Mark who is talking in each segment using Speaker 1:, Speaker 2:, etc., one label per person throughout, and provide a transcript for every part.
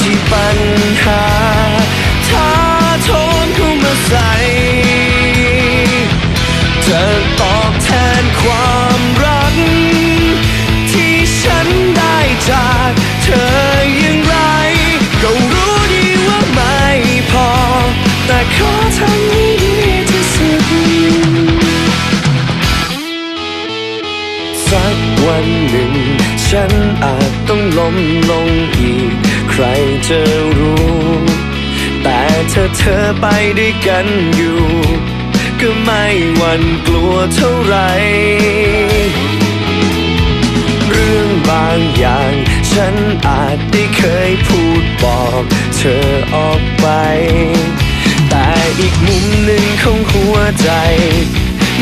Speaker 1: ที่ปัญหาท้าโทมเข้ามาใส่เธอตอบแทนความรัก ที่ฉันได้จากเธออย่างไร ก็รู้ดีว่าไม่พอ แต่ขอทำให้ดีที่สุดสักวันหนึ่ง ฉันอาจต้องล้มลงอีก ใครจะรู้ แต่เธอเธอไปด้วยกันอยู่ ก็ไม่หวั่นกลัวเท่าไหรเรื่องบางอย่างฉันอาจได้เคยพูดบอกเธอออกไป แต่อีกมุมหนึ่งของหัวใจ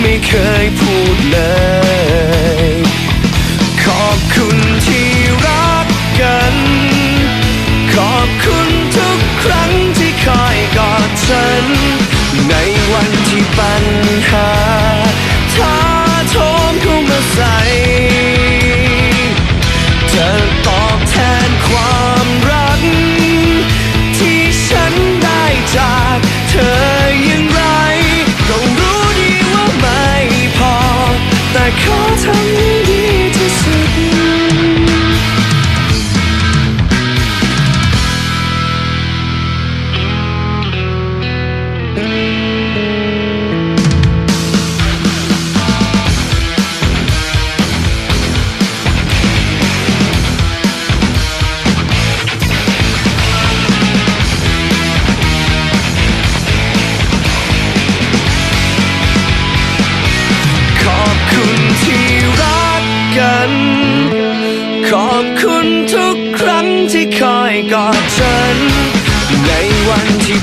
Speaker 1: ไม่เคยพูดเลยัน ขอบคุณทุกครั้งที่คอยกอดฉัน ในวันที่